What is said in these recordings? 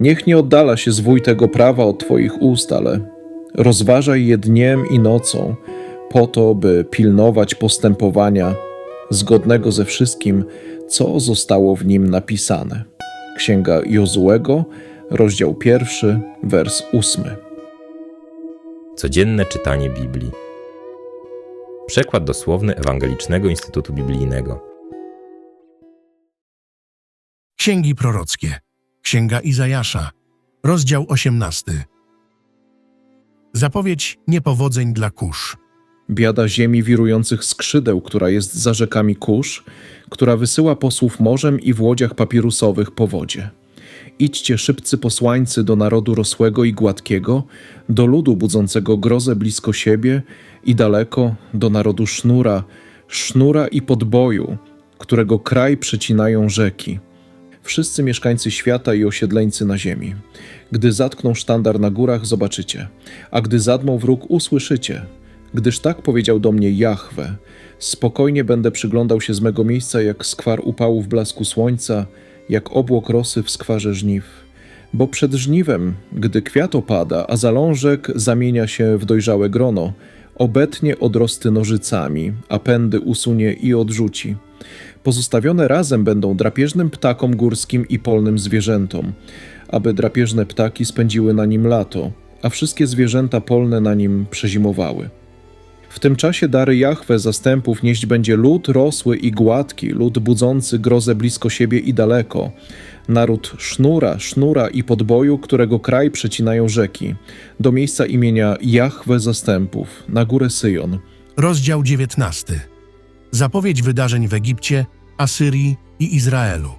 Niech nie oddala się zwój tego prawa od Twoich ust, ale rozważaj je dniem i nocą, po to, by pilnować postępowania zgodnego ze wszystkim, co zostało w nim napisane. Księga Jozułego, rozdział pierwszy, wers ósmy. Codzienne czytanie Biblii. Przekład dosłowny Ewangelicznego Instytutu Biblijnego. Księgi prorockie. Księga Izajasza. Rozdział 18. Zapowiedź niepowodzeń dla kurz. Biada ziemi wirujących skrzydeł, która jest za rzekami kurz, która wysyła posłów morzem i w łodziach papirusowych po wodzie. Idźcie szybcy posłańcy do narodu rosłego i gładkiego, do ludu budzącego grozę blisko siebie i daleko, do narodu sznura, sznura i podboju, którego kraj przecinają rzeki. Wszyscy mieszkańcy świata i osiedleńcy na ziemi. Gdy zatkną sztandar na górach, zobaczycie, a gdy zadmą wróg, usłyszycie. Gdyż tak powiedział do mnie Jahwe: Spokojnie będę przyglądał się z mego miejsca, jak skwar upału w blasku słońca, jak obłok rosy w skwarze żniw. Bo przed żniwem, gdy kwiat opada, a zalążek zamienia się w dojrzałe grono, obetnie odrosty nożycami, a pędy usunie i odrzuci. Pozostawione razem będą drapieżnym ptakom górskim i polnym zwierzętom, aby drapieżne ptaki spędziły na nim lato, a wszystkie zwierzęta polne na nim przezimowały. W tym czasie dary Jahwe zastępów nieść będzie lud rosły i gładki, lud budzący grozę blisko siebie i daleko, naród sznura, sznura i podboju, którego kraj przecinają rzeki, do miejsca imienia Jahwe zastępów, na górę Syjon. Rozdział 19. Zapowiedź wydarzeń w Egipcie, Asyrii i Izraelu.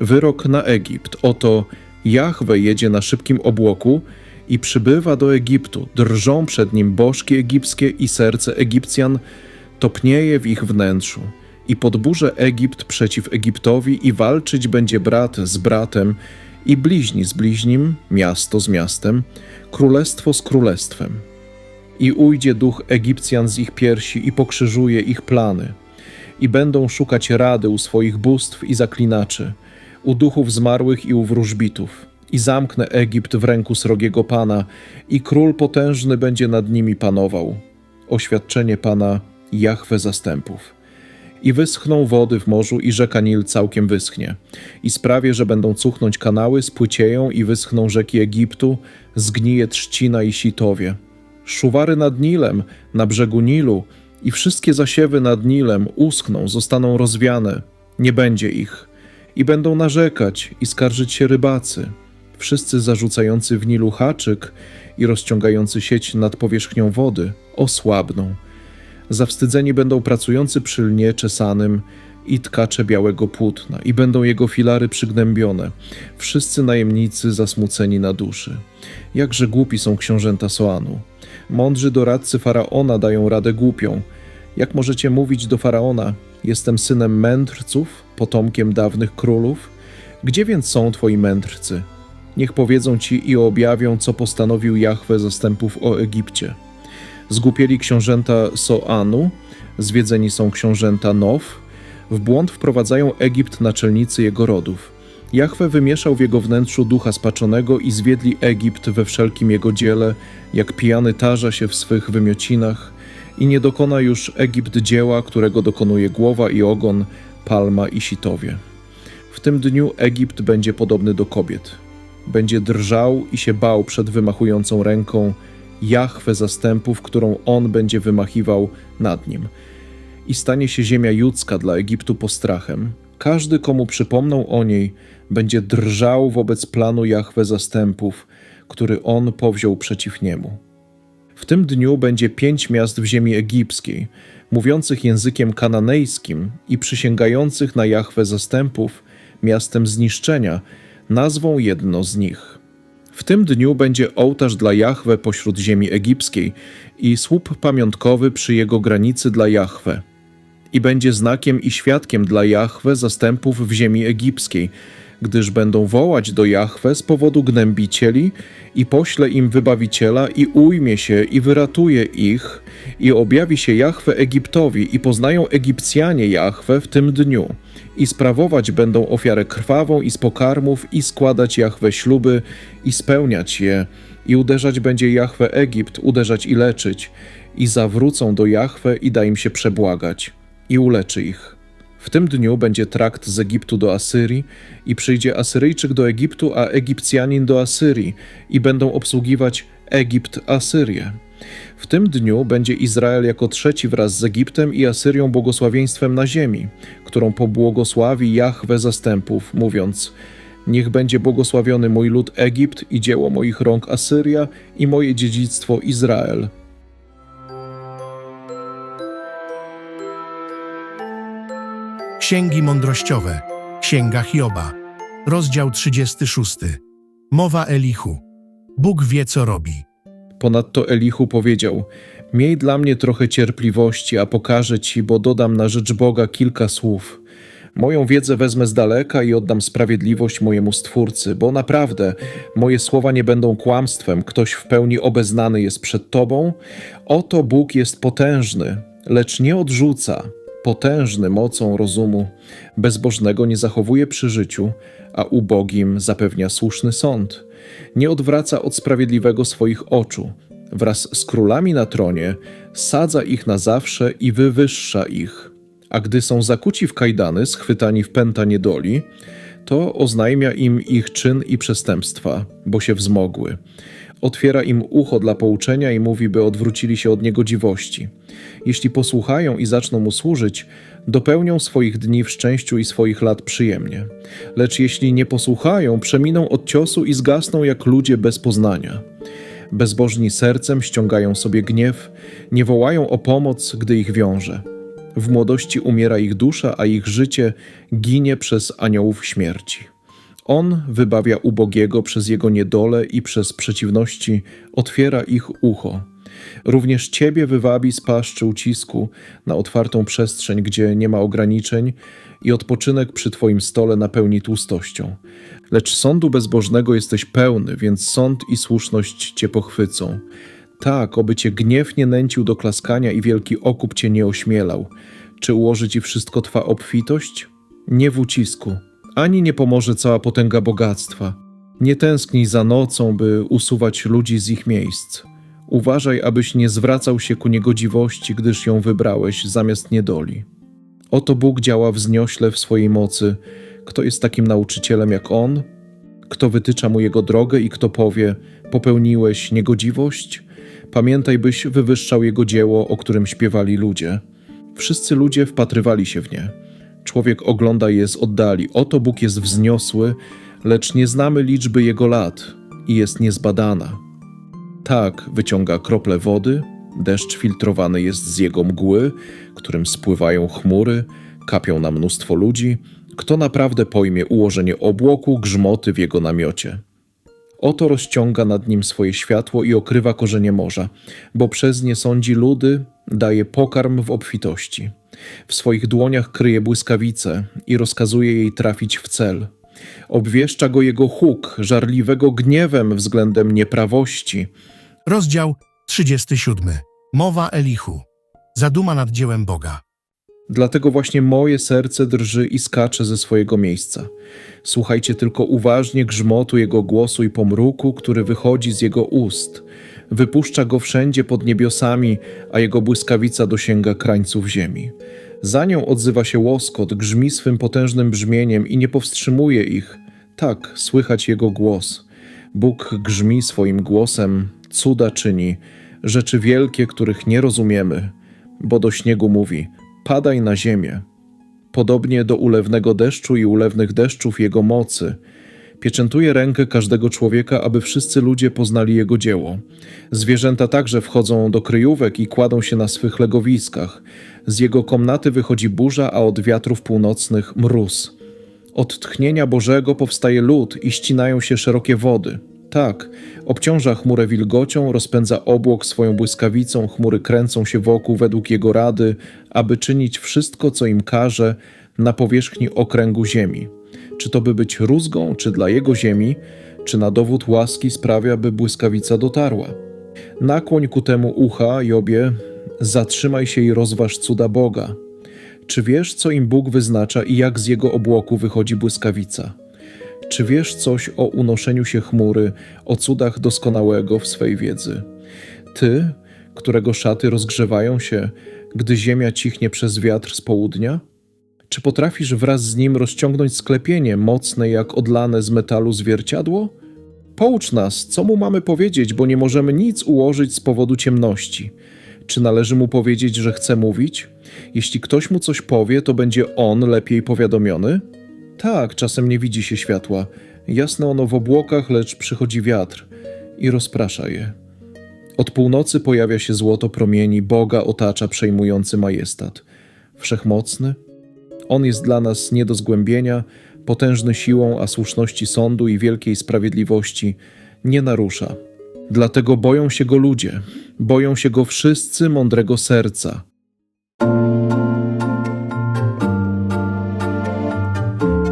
Wyrok na Egipt. Oto Jahwe jedzie na szybkim obłoku i przybywa do Egiptu. Drżą przed nim bożki egipskie i serce Egipcjan topnieje w ich wnętrzu. I podburze Egipt przeciw Egiptowi i walczyć będzie brat z bratem i bliźni z bliźnim, miasto z miastem, królestwo z królestwem. I ujdzie duch Egipcjan z ich piersi i pokrzyżuje ich plany. I będą szukać rady u swoich bóstw i zaklinaczy, u duchów zmarłych i u wróżbitów. I zamknę Egipt w ręku srogiego Pana, i król potężny będzie nad nimi panował. Oświadczenie Pana Jahwe zastępów. I wyschną wody w morzu, i rzeka Nil całkiem wyschnie. I sprawię, że będą cuchnąć kanały, spłycieją i wyschną rzeki Egiptu, zgnije trzcina i sitowie. Szuwary nad Nilem, na brzegu Nilu, i wszystkie zasiewy nad Nilem uschną, zostaną rozwiane, nie będzie ich. I będą narzekać i skarżyć się rybacy, wszyscy zarzucający w Nilu haczyk i rozciągający sieć nad powierzchnią wody osłabną. Zawstydzeni będą pracujący przy lnie czesanym i tkacze białego płótna, i będą jego filary przygnębione, wszyscy najemnicy zasmuceni na duszy. Jakże głupi są książęta Soanu. Mądrzy doradcy faraona dają radę głupią. Jak możecie mówić do faraona: Jestem synem mędrców, potomkiem dawnych królów? Gdzie więc są twoi mędrcy? Niech powiedzą ci i objawią, co postanowił Jahwe zastępów o Egipcie. Zgłupieli książęta Soanu, zwiedzeni są książęta Now, w błąd wprowadzają Egipt naczelnicy jego rodów. Jahwe wymieszał w jego wnętrzu ducha spaczonego i zwiedli Egipt we wszelkim jego dziele, jak pijany tarza się w swych wymiocinach i nie dokona już Egipt dzieła, którego dokonuje głowa i ogon, palma i sitowie. W tym dniu Egipt będzie podobny do kobiet. Będzie drżał i się bał przed wymachującą ręką Jahwe zastępów, którą on będzie wymachiwał nad nim. I stanie się ziemia judzka dla Egiptu postrachem. Każdy, komu przypomną o niej, będzie drżał wobec planu Jahwe zastępów, który on powziął przeciw niemu. W tym dniu będzie pięć miast w ziemi egipskiej, mówiących językiem kananejskim i przysięgających na Jahwe zastępów, miastem zniszczenia, nazwą jedno z nich. W tym dniu będzie ołtarz dla Jahwe pośród ziemi egipskiej i słup pamiątkowy przy jego granicy dla Jahwe. I będzie znakiem i świadkiem dla Jahwe zastępów w ziemi egipskiej, gdyż będą wołać do Jahwe z powodu gnębicieli i pośle im wybawiciela i ujmie się i wyratuje ich i objawi się Jahwe Egiptowi i poznają Egipcjanie Jahwe w tym dniu I sprawować będą ofiarę krwawą i z pokarmów, i składać Jahwe śluby, i spełniać je. I uderzać będzie Jahwe Egipt, uderzać i leczyć. I zawrócą do Jahwe i da im się przebłagać. I uleczy ich. W tym dniu będzie trakt z Egiptu do Asyrii i przyjdzie Asyryjczyk do Egiptu, a Egipcjanin do Asyrii i będą obsługiwać Egipt Asyrię. W tym dniu będzie Izrael jako trzeci wraz z Egiptem i Asyrią błogosławieństwem na ziemi, którą pobłogosławi Jahwe zastępów, mówiąc: Niech będzie błogosławiony mój lud Egipt i dzieło moich rąk Asyria i moje dziedzictwo Izrael. Księgi mądrościowe. Księga Hioba. Rozdział 36. Mowa Elichu. Bóg wie, co robi. Ponadto Elichu powiedział: Miej dla mnie trochę cierpliwości, a pokażę ci, bo dodam na rzecz Boga kilka słów. Moją wiedzę wezmę z daleka i oddam sprawiedliwość mojemu Stwórcy, bo naprawdę moje słowa nie będą kłamstwem. Ktoś w pełni obeznany jest przed Tobą. Oto Bóg jest potężny, lecz nie odrzuca. Potężny mocą rozumu. Bezbożnego nie zachowuje przy życiu, a ubogim zapewnia słuszny sąd. Nie odwraca od sprawiedliwego swoich oczu. Wraz z królami na tronie sadza ich na zawsze i wywyższa ich. A gdy są zakuci w kajdany, schwytani w pęta niedoli, to oznajmia im ich czyn i przestępstwa, bo się wzmogły. Otwiera im ucho dla pouczenia i mówi, by odwrócili się od niegodziwości. Jeśli posłuchają i zaczną mu służyć, dopełnią swoich dni w szczęściu i swoich lat przyjemnie. Lecz jeśli nie posłuchają, przeminą od ciosu i zgasną jak ludzie bez poznania. Bezbożni sercem ściągają sobie gniew, nie wołają o pomoc, gdy ich wiąże. W młodości umiera ich dusza, a ich życie ginie przez aniołów śmierci. On wybawia ubogiego przez jego niedole i przez przeciwności otwiera ich ucho. Również ciebie wywabi z paszczy ucisku na otwartą przestrzeń, gdzie nie ma ograniczeń i odpoczynek przy twoim stole napełni tłustością. Lecz sądu bezbożnego jesteś pełny, więc sąd i słuszność cię pochwycą. Tak, oby cię gniew nie nęcił do klaskania i wielki okup cię nie ośmielał. Czy ułoży ci wszystko twa obfitość? Nie w ucisku, ani nie pomoże cała potęga bogactwa. Nie tęsknij za nocą, by usuwać ludzi z ich miejsc. Uważaj, abyś nie zwracał się ku niegodziwości, gdyż ją wybrałeś zamiast niedoli. Oto Bóg działa wzniośle w swojej mocy. Kto jest takim nauczycielem jak On? Kto wytycza mu jego drogę i kto powie: Popełniłeś niegodziwość? Pamiętaj, byś wywyższał jego dzieło, o którym śpiewali ludzie. Wszyscy ludzie wpatrywali się w nie. Człowiek ogląda je z oddali. Oto Bóg jest wzniosły, lecz nie znamy liczby jego lat i jest niezbadana. Tak wyciąga krople wody, deszcz filtrowany jest z jego mgły, którym spływają chmury, kapią na mnóstwo ludzi. Kto naprawdę pojmie ułożenie obłoku, grzmoty w jego namiocie? Oto rozciąga nad nim swoje światło i okrywa korzenie morza, bo przez nie sądzi ludy, daje pokarm w obfitości. W swoich dłoniach kryje błyskawice i rozkazuje jej trafić w cel. Obwieszcza go jego huk, żarliwego gniewem względem nieprawości. Rozdział 37. Mowa Elichu. Zaduma nad dziełem Boga. Dlatego właśnie moje serce drży i skacze ze swojego miejsca. Słuchajcie tylko uważnie grzmotu jego głosu i pomruku, który wychodzi z jego ust. Wypuszcza go wszędzie pod niebiosami, a jego błyskawica dosięga krańców ziemi. Za nią odzywa się łoskot, grzmi swym potężnym brzmieniem i nie powstrzymuje ich. Tak, słychać jego głos. Bóg grzmi swoim głosem, cuda czyni, rzeczy wielkie, których nie rozumiemy, bo do śniegu mówi: Padaj na ziemię. Podobnie do ulewnego deszczu i ulewnych deszczów jego mocy. Pieczętuje rękę każdego człowieka, aby wszyscy ludzie poznali jego dzieło. Zwierzęta także wchodzą do kryjówek i kładą się na swych legowiskach. Z jego komnaty wychodzi burza, a od wiatrów północnych mróz. Od tchnienia Bożego powstaje lód i ścinają się szerokie wody. Tak, obciąża chmurę wilgocią, rozpędza obłok swoją błyskawicą, chmury kręcą się wokół według jego rady, aby czynić wszystko, co im każe na powierzchni okręgu ziemi. Czy to by być rózgą, czy dla jego ziemi, czy na dowód łaski sprawia, by błyskawica dotarła. Nakłoń ku temu ucha, Jobie, zatrzymaj się i rozważ cuda Boga. Czy wiesz, co im Bóg wyznacza i jak z jego obłoku wychodzi błyskawica? Czy wiesz coś o unoszeniu się chmury, o cudach doskonałego w swej wiedzy? Ty, którego szaty rozgrzewają się, gdy ziemia cichnie przez wiatr z południa? Czy potrafisz wraz z nim rozciągnąć sklepienie mocne jak odlane z metalu zwierciadło? Poucz nas, co mu mamy powiedzieć, bo nie możemy nic ułożyć z powodu ciemności. Czy należy mu powiedzieć, że chce mówić? Jeśli ktoś mu coś powie, to będzie on lepiej powiadomiony? Tak, czasem nie widzi się światła. Jasne ono w obłokach, lecz przychodzi wiatr i rozprasza je. Od północy pojawia się złoto promieni, Boga otacza przejmujący majestat. Wszechmocny, On jest dla nas nie do zgłębienia, potężny siłą, a słuszności sądu i wielkiej sprawiedliwości nie narusza. Dlatego boją się Go ludzie, boją się Go wszyscy mądrego serca.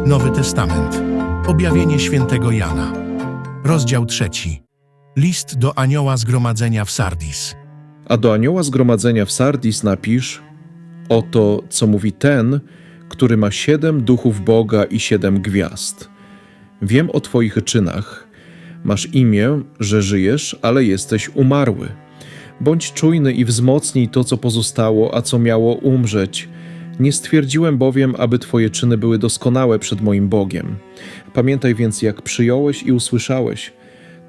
Nowy Testament. Objawienie świętego Jana. Rozdział trzeci. List do anioła zgromadzenia w Sardis. A do anioła zgromadzenia w Sardis napisz: Oto, co mówi ten, który ma siedem duchów Boga i siedem gwiazd. Wiem o Twoich czynach. Masz imię, że żyjesz, ale jesteś umarły. Bądź czujny i wzmocnij to, co pozostało, a co miało umrzeć. Nie stwierdziłem bowiem, aby Twoje czyny były doskonałe przed moim Bogiem. Pamiętaj więc, jak przyjąłeś i usłyszałeś,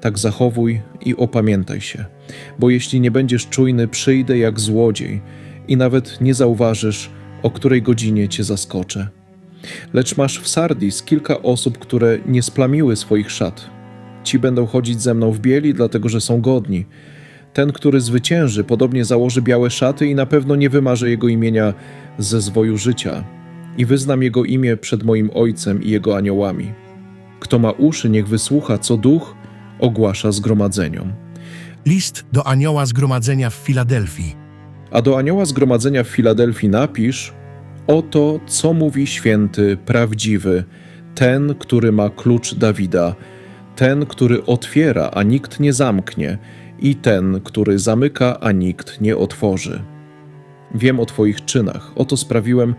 tak zachowuj i opamiętaj się. Bo jeśli nie będziesz czujny, przyjdę jak złodziej i nawet nie zauważysz, o której godzinie cię zaskoczę. Lecz masz w Sardis kilka osób, które nie splamiły swoich szat. Ci będą chodzić ze mną w bieli, dlatego że są godni. Ten, który zwycięży, podobnie założy białe szaty i na pewno nie wymarzy jego imienia ze zwoju życia. I wyznam jego imię przed moim Ojcem i jego aniołami. Kto ma uszy, niech wysłucha, co duch ogłasza zgromadzeniom. List do anioła zgromadzenia w Filadelfii. A do anioła zgromadzenia w Filadelfii napisz: Oto co mówi święty, prawdziwy, ten, który ma klucz Dawida, ten, który otwiera, a nikt nie zamknie, i ten, który zamyka, a nikt nie otworzy. Wiem o Twoich czynach. Oto sprawiłem,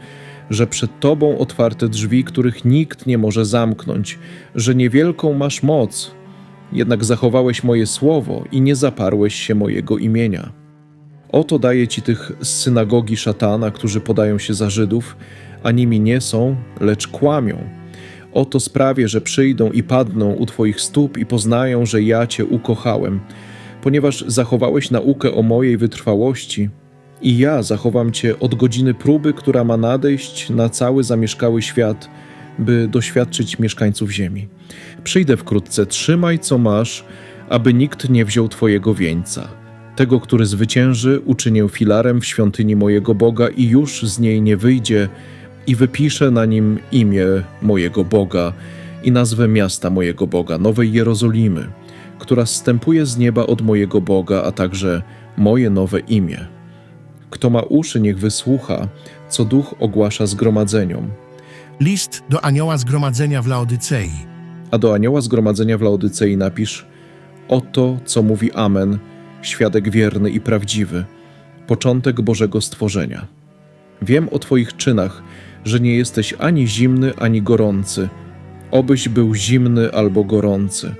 że przed Tobą otwarte drzwi, których nikt nie może zamknąć, że niewielką masz moc, jednak zachowałeś moje słowo i nie zaparłeś się mojego imienia. Oto daję ci tych z synagogi szatana, którzy podają się za Żydów, a nimi nie są, lecz kłamią. Oto sprawię, że przyjdą i padną u Twoich stóp i poznają, że ja Cię ukochałem, ponieważ zachowałeś naukę o mojej wytrwałości. I ja zachowam Cię od godziny próby, która ma nadejść na cały zamieszkały świat, by doświadczyć mieszkańców ziemi. Przyjdę wkrótce, trzymaj co masz, aby nikt nie wziął Twojego wieńca. Tego, który zwycięży, uczynię filarem w świątyni mojego Boga i już z niej nie wyjdzie, i wypiszę na nim imię mojego Boga i nazwę miasta mojego Boga, Nowej Jerozolimy, która zstępuje z nieba od mojego Boga, a także moje nowe imię. Kto ma uszy, niech wysłucha, co duch ogłasza zgromadzeniom. List do anioła zgromadzenia w Laodycei. A do anioła zgromadzenia w Laodycei napisz: Oto, co mówi Amen, świadek wierny i prawdziwy, początek Bożego stworzenia. Wiem o Twoich czynach, że nie jesteś ani zimny, ani gorący. Obyś był zimny albo gorący.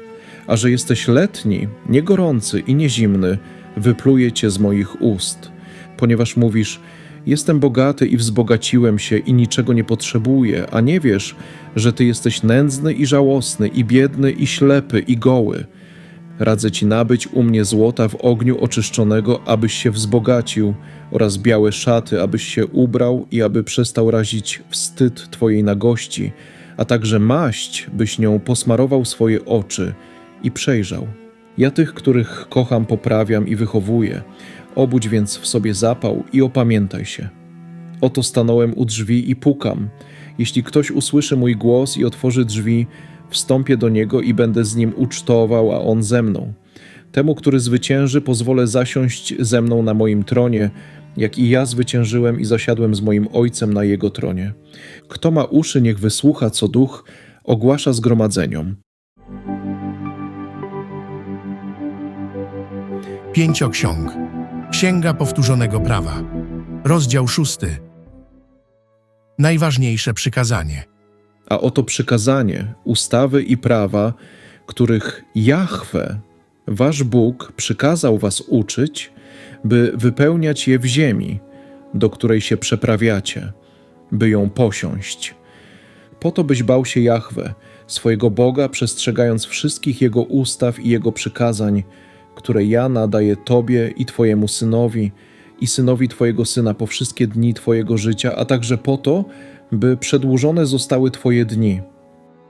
A że jesteś letni, nie gorący i nie zimny, wypluję Cię z moich ust. Ponieważ mówisz, jestem bogaty i wzbogaciłem się i niczego nie potrzebuję, a nie wiesz, że Ty jesteś nędzny i żałosny, i biedny, i ślepy, i goły. Radzę ci nabyć u mnie złota w ogniu oczyszczonego, abyś się wzbogacił, oraz białe szaty, abyś się ubrał i aby przestał razić wstyd twojej nagości, a także maść, byś nią posmarował swoje oczy i przejrzał. Ja tych, których kocham, poprawiam i wychowuję. Obudź więc w sobie zapał i opamiętaj się. Oto stanąłem u drzwi i pukam. Jeśli ktoś usłyszy mój głos i otworzy drzwi, wstąpię do niego i będę z nim ucztował, a on ze mną. Temu, który zwycięży, pozwolę zasiąść ze mną na moim tronie, jak i ja zwyciężyłem i zasiadłem z moim ojcem na jego tronie. Kto ma uszy, niech wysłucha, co duch ogłasza zgromadzeniom. Pięcioksiąg. Księga powtórzonego prawa. Rozdział szósty. Najważniejsze przykazanie. A oto przykazanie, ustawy i prawa, których Jahwe, wasz Bóg, przykazał was uczyć, by wypełniać je w ziemi, do której się przeprawiacie, by ją posiąść. Po to byś bał się Jahwe, swojego Boga, przestrzegając wszystkich Jego ustaw i Jego przykazań, które ja nadaję Tobie i Twojemu synowi i synowi Twojego syna po wszystkie dni Twojego życia, a także po to, by przedłużone zostały Twoje dni.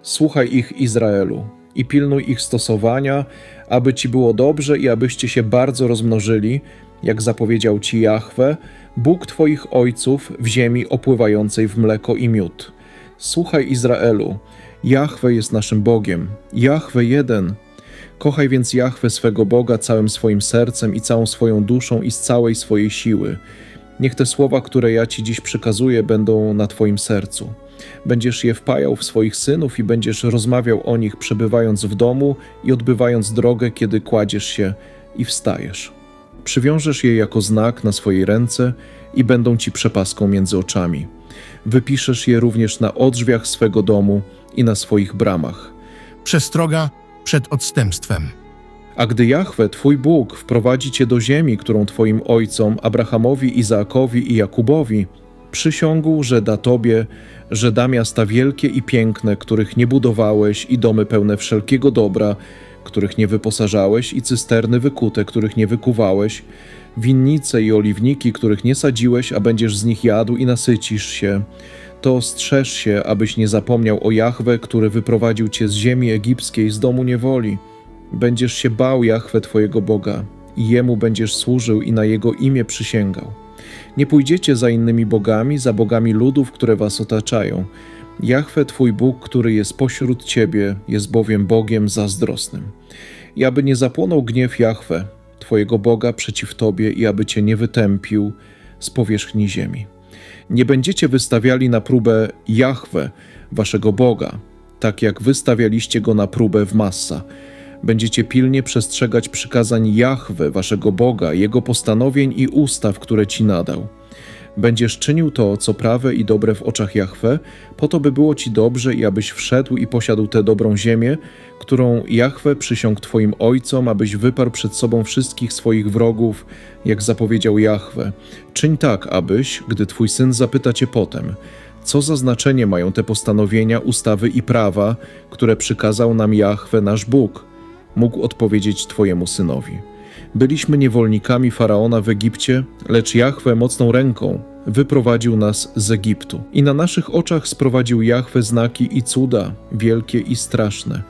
Słuchaj ich, Izraelu, i pilnuj ich stosowania, aby Ci było dobrze i abyście się bardzo rozmnożyli, jak zapowiedział Ci Jahwe, Bóg Twoich ojców w ziemi opływającej w mleko i miód. Słuchaj, Izraelu, Jahwe jest naszym Bogiem, Jahwe jeden. Kochaj więc Jahwe swego Boga całym swoim sercem i całą swoją duszą i z całej swojej siły. Niech te słowa, które ja Ci dziś przekazuję, będą na Twoim sercu. Będziesz je wpajał w swoich synów i będziesz rozmawiał o nich, przebywając w domu i odbywając drogę, kiedy kładziesz się i wstajesz. Przywiążesz je jako znak na swojej ręce i będą Ci przepaską między oczami. Wypiszesz je również na odrzwiach swego domu i na swoich bramach. Przestroga przed odstępstwem. A gdy Jahwe, Twój Bóg, wprowadzi Cię do ziemi, którą Twoim ojcom, Abrahamowi, Izaakowi i Jakubowi, przysiągł, że da Tobie, że da miasta wielkie i piękne, których nie budowałeś, i domy pełne wszelkiego dobra, których nie wyposażałeś, i cysterny wykute, których nie wykuwałeś, winnice i oliwniki, których nie sadziłeś, a będziesz z nich jadł i nasycisz się, to strzeż się, abyś nie zapomniał o Jahwe, który wyprowadził cię z ziemi egipskiej, z domu niewoli. Będziesz się bał Jahwe Twojego Boga i Jemu będziesz służył i na Jego imię przysięgał. Nie pójdziecie za innymi bogami, za bogami ludów, które was otaczają. Jahwe Twój Bóg, który jest pośród Ciebie, jest bowiem Bogiem zazdrosnym. I aby nie zapłonął gniew Jahwe, Twojego Boga przeciw Tobie i aby Cię nie wytępił z powierzchni ziemi. Nie będziecie wystawiali na próbę Jahwe, Waszego Boga, tak jak wystawialiście go na próbę w Massa. Będziecie pilnie przestrzegać przykazań Jahwe, Waszego Boga, Jego postanowień i ustaw, które Ci nadał. Będziesz czynił to, co prawe i dobre w oczach Jahwe, po to, by było Ci dobrze i abyś wszedł i posiadł tę dobrą ziemię, którą Jahwe przysiągł Twoim ojcom, abyś wyparł przed sobą wszystkich swoich wrogów, jak zapowiedział Jahwe. Czyń tak, abyś, gdy Twój syn zapyta Cię potem, co za znaczenie mają te postanowienia, ustawy i prawa, które przykazał nam Jahwe, nasz Bóg, mógł odpowiedzieć Twojemu synowi. Byliśmy niewolnikami faraona w Egipcie, lecz Jahwe mocną ręką wyprowadził nas z Egiptu. I na naszych oczach sprowadził Jahwe znaki i cuda, wielkie i straszne,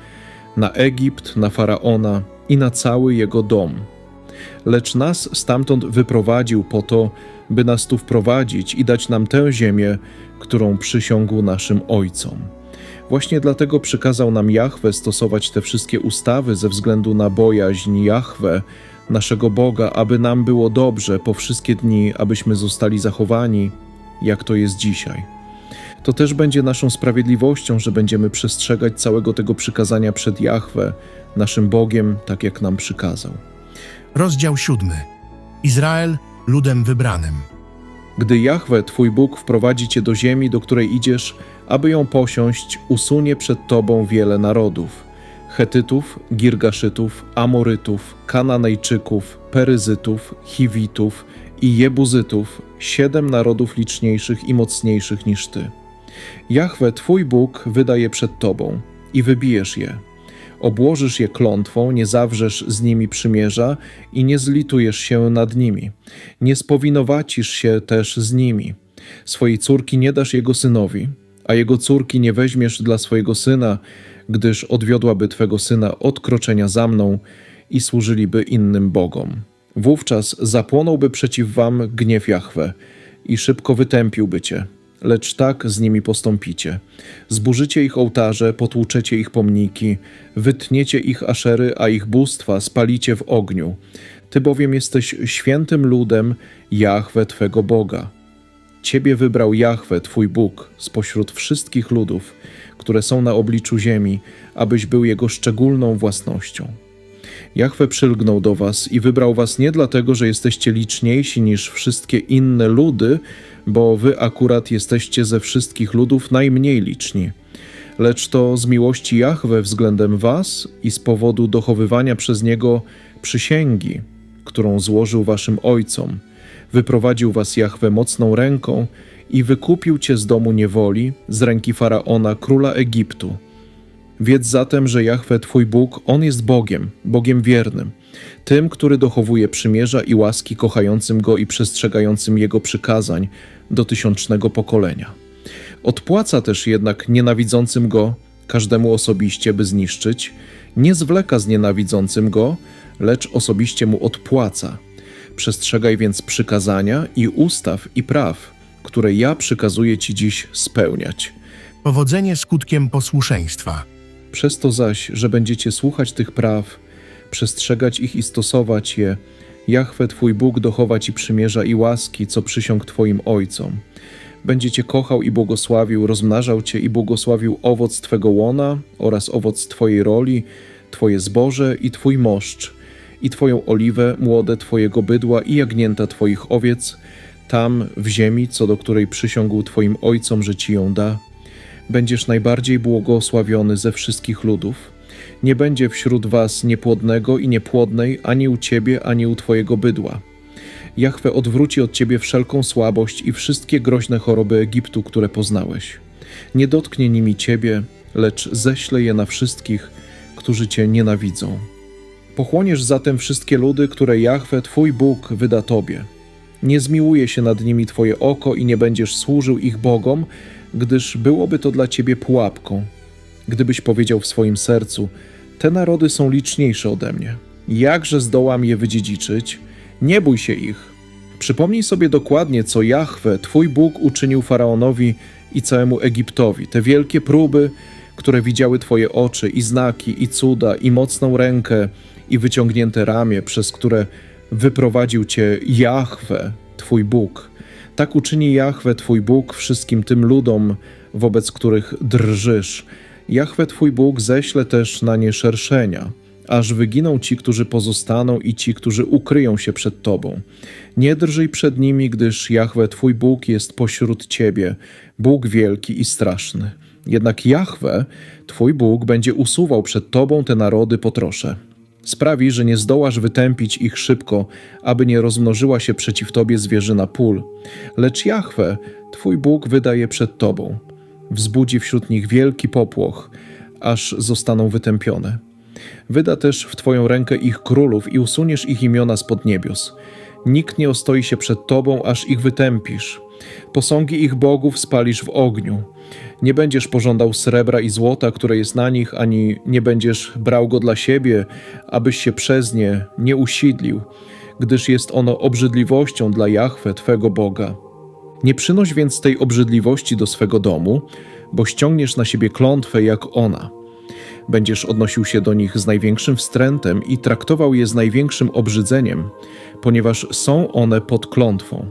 na Egipt, na faraona i na cały jego dom. Lecz nas stamtąd wyprowadził po to, by nas tu wprowadzić i dać nam tę ziemię, którą przysiągł naszym ojcom. Właśnie dlatego przykazał nam Jahwe stosować te wszystkie ustawy ze względu na bojaźń Jahwe, naszego Boga, aby nam było dobrze po wszystkie dni, abyśmy zostali zachowani, jak to jest dzisiaj. To też będzie naszą sprawiedliwością, że będziemy przestrzegać całego tego przykazania przed Jahwe, naszym Bogiem, tak jak nam przykazał. Rozdział siódmy. Izrael ludem wybranym. Gdy Jahwe, Twój Bóg, wprowadzi Cię do ziemi, do której idziesz, aby ją posiąść, usunie przed Tobą wiele narodów. Chetytów, Girgaszytów, Amorytów, Kananejczyków, Peryzytów, Chiwitów i Jebuzytów, siedem narodów liczniejszych i mocniejszych niż Ty. Jahwe, Twój Bóg, wydaje przed Tobą i wybijesz je. Obłożysz je klątwą, nie zawrzesz z nimi przymierza i nie zlitujesz się nad nimi. Nie spowinowacisz się też z nimi. Swojej córki nie dasz jego synowi, a jego córki nie weźmiesz dla swojego syna, gdyż odwiodłaby twego syna od kroczenia za mną i służyliby innym bogom. Wówczas zapłonąłby przeciw wam gniew Jahwe i szybko wytępiłby cię lecz tak z nimi postąpicie. Zburzycie ich ołtarze, potłuczecie ich pomniki, wytniecie ich aszery, a ich bóstwa spalicie w ogniu. Ty bowiem jesteś świętym ludem Jahwe Twego Boga. Ciebie wybrał Jahwe, Twój Bóg, spośród wszystkich ludów, które są na obliczu ziemi, abyś był Jego szczególną własnością. Jahwe przylgnął do was i wybrał was nie dlatego, że jesteście liczniejsi niż wszystkie inne ludy, bo wy akurat jesteście ze wszystkich ludów najmniej liczni, lecz to z miłości Jahwe względem was i z powodu dochowywania przez niego przysięgi, którą złożył waszym ojcom. Wyprowadził was Jahwe mocną ręką i wykupił cię z domu niewoli, z ręki faraona, króla Egiptu. Wiedz zatem, że Jahwe Twój Bóg, On jest Bogiem, Bogiem wiernym, tym, który dochowuje przymierza i łaski kochającym Go i przestrzegającym Jego przykazań do tysiącznego pokolenia. Odpłaca też jednak nienawidzącym Go, każdemu osobiście, by zniszczyć, nie zwleka z nienawidzącym Go, lecz osobiście mu odpłaca. Przestrzegaj więc przykazania i ustaw i praw, które ja przykazuję Ci dziś spełniać. Powodzenie skutkiem posłuszeństwa. Przez to zaś, że będziecie słuchać tych praw, przestrzegać ich i stosować je, Jahwe Twój Bóg dochowa Ci przymierza i łaski, co przysiąg Twoim ojcom. Będziecie kochał i błogosławił, rozmnażał Cię i błogosławił owoc Twego łona oraz owoc Twojej roli, Twoje zboże i Twój moszcz, i Twoją oliwę, młode Twojego bydła i jagnięta Twoich owiec, tam w ziemi, co do której przysiągł Twoim ojcom, że Ci ją da będziesz najbardziej błogosławiony ze wszystkich ludów. Nie będzie wśród was niepłodnego i niepłodnej ani u ciebie, ani u twojego bydła. Jahwe odwróci od ciebie wszelką słabość i wszystkie groźne choroby Egiptu, które poznałeś. Nie dotknie nimi ciebie, lecz ześle je na wszystkich, którzy cię nienawidzą. Pochłoniesz zatem wszystkie ludy, które Jahwe, twój Bóg, wyda tobie. Nie zmiłuje się nad nimi twoje oko i nie będziesz służył ich bogom, gdyż byłoby to dla ciebie pułapką. Gdybyś powiedział w swoim sercu: Te narody są liczniejsze ode mnie. Jakże zdołam je wydziedziczyć? Nie bój się ich. Przypomnij sobie dokładnie, co Jahwe, twój Bóg, uczynił faraonowi i całemu Egiptowi. Te wielkie próby, które widziały twoje oczy, i znaki, i cuda, i mocną rękę, i wyciągnięte ramię, przez które wyprowadził cię Jahwe, twój Bóg. Tak uczyni Jahwe, Twój Bóg, wszystkim tym ludom, wobec których drżysz. Jahwe, Twój Bóg, ześle też na nie szerszenia, aż wyginą ci, którzy pozostaną i ci, którzy ukryją się przed Tobą. Nie drżyj przed nimi, gdyż Jahwe, Twój Bóg, jest pośród Ciebie, Bóg wielki i straszny. Jednak Jahwe, Twój Bóg, będzie usuwał przed Tobą te narody potrosze. Sprawi, że nie zdołasz wytępić ich szybko, aby nie rozmnożyła się przeciw tobie zwierzyna pól. Lecz Jahwe, twój Bóg, wydaje przed tobą. Wzbudzi wśród nich wielki popłoch, aż zostaną wytępione. Wyda też w twoją rękę ich królów i usuniesz ich imiona spod niebios. Nikt nie ostoi się przed tobą, aż ich wytępisz. Posągi ich bogów spalisz w ogniu. Nie będziesz pożądał srebra i złota, które jest na nich, ani nie będziesz brał go dla siebie, abyś się przez nie nie usidlił, gdyż jest ono obrzydliwością dla Jahwe, Twego Boga. Nie przynoś więc tej obrzydliwości do swego domu, bo ściągniesz na siebie klątwę jak ona. Będziesz odnosił się do nich z największym wstrętem i traktował je z największym obrzydzeniem, ponieważ są one pod klątwą.